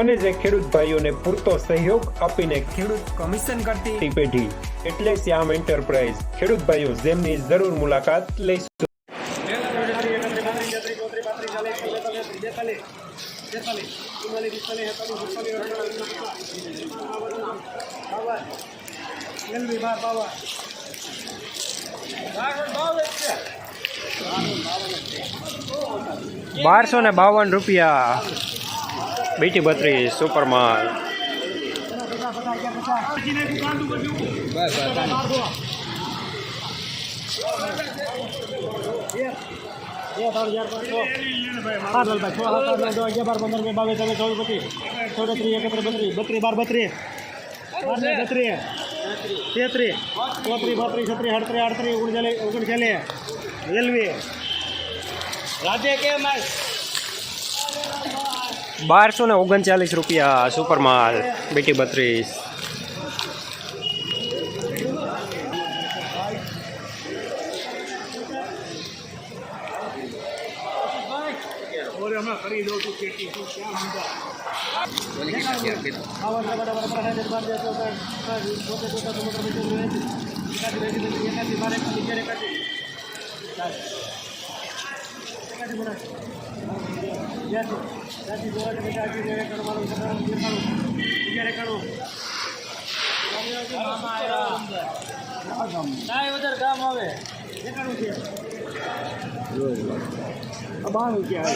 અને જે ખેડૂત ભાઈઓને પૂરતો સહયોગ આપીને ખેડૂત કમિશન કરતી પેઢી એટલે શ્યામ એન્ટરપ્રાઇઝ. ખેડૂત ભાઈઓ જેમની જરૂર મુલાકાત લઈશું. બારસો ને બાવન રૂપિયા. બેટી બત્રીસ સુપર માલ બત્રી બાર બત્રી બત્રી તેત્રી ચોત્રી બત્રી છત્રી અડત્રી અડત્રી ઓગણચાલીસ ઓગણચાલીસ રેલવે રાજે કેમ બારસો ને ઓગણચાલીસ રૂપિયા સુપર માલ બેટી બત્રીસ. ઓરે બાણું હવે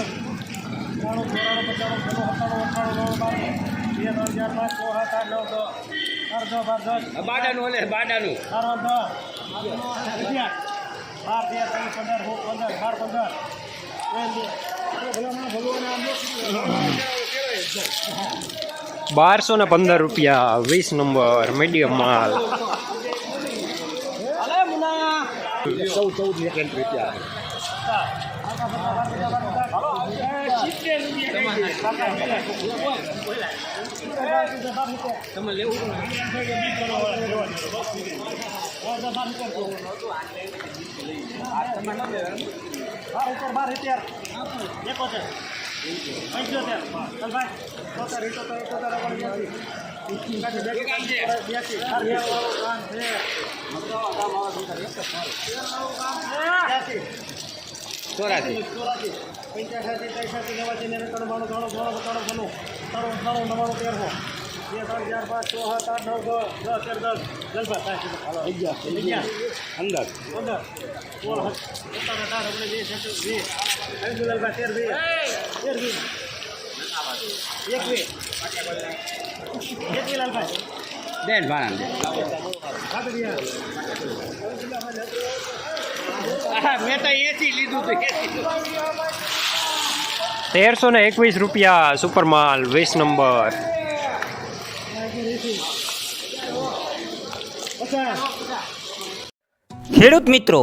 બાણું ચોરાણું પચાણું છન્નું સત્તાણું નવ્વાણું બાણું બે ત્રણ ચાર પાંચ છ સાત આઠ નવ દસ. દસ બાર દસ. બાડાનું ઓલે બાડાનું. બાર બાર દસ. અગિયાર બાર તેર ચૌદ પંદર સોળ પંદર બાર પંદર. બારસો ને પંદર રૂપિયા વીસ નંબર મીડિયમ માલ. મુના ચૌદ ચૌદ સેકન્ડ રૂપિયા તમે લેવું બાર સિત્તેર એકોતેર પંચોતેર ચાલ ભાઈ તોતેર ઇઠોતેર ઇઠોતેર ઓગણબ્યાસી બ્યાસી કામ છે બ્યાસી ચોરાસી પંચ્યાસી ત્રેસઠી નેવાસી ને ત્રણ બાણું ત્રણ ત્રણ ત્રણ ત્રણ ત્રણ ત્રણ નવાણું તેરસો બે ત્રણ ચાર પાંચ છ સાત આઠ નવ દસ તેર દસ જલસા અગિયાર અગિયાર અંદર. પંદર સોળ સત્તર અઢાર ઓગણીસ વીસ એકવીસ વીસ જલસા તેર વીસ સાત વીસ મેં તો એસી લીધું તેરસો ને એકવીસ રૂપિયા સુપર માલ વીસ નંબર ખેડૂત મિત્રો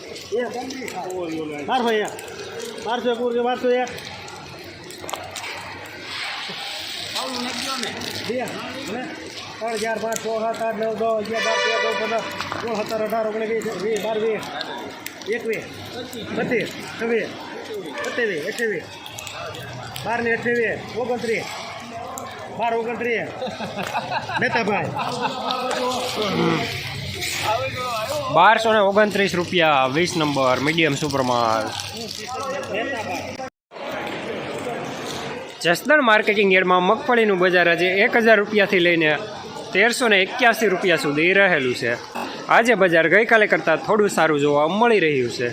બાર અહીંયા બારસો એક બારસો એક ત્રણ ચાર પાંચ છ સાત આઠ નવ દસ અગિયાર બાર તેર ચૌદ પંદર સોળ સત્તર અઢાર ઓગણીસ વીસ બાર વીસ એકવીસ બત્રીસ છવ્વીસ સત્યાવીસ અઠ્યાવીસ બાર ને અઠ્યાવીસ ઓગણત્રીસ બાર ઓગણત્રીસ મહેતાભાઈ બારસો ને ઓગણત્રીસ રૂપિયા વીસ નંબર મીડિયમ સુપરમાલ. જસદણ માર્કેટિંગ યાર્ડમાં મગફળીનું બજાર આજે એક હજાર રૂપિયાથી લઈને તેરસો ને એક્યાસી રૂપિયા સુધી રહેલું છે. આજે બજાર ગઈકાલે કરતાં થોડું સારું જોવા મળી રહ્યું છે.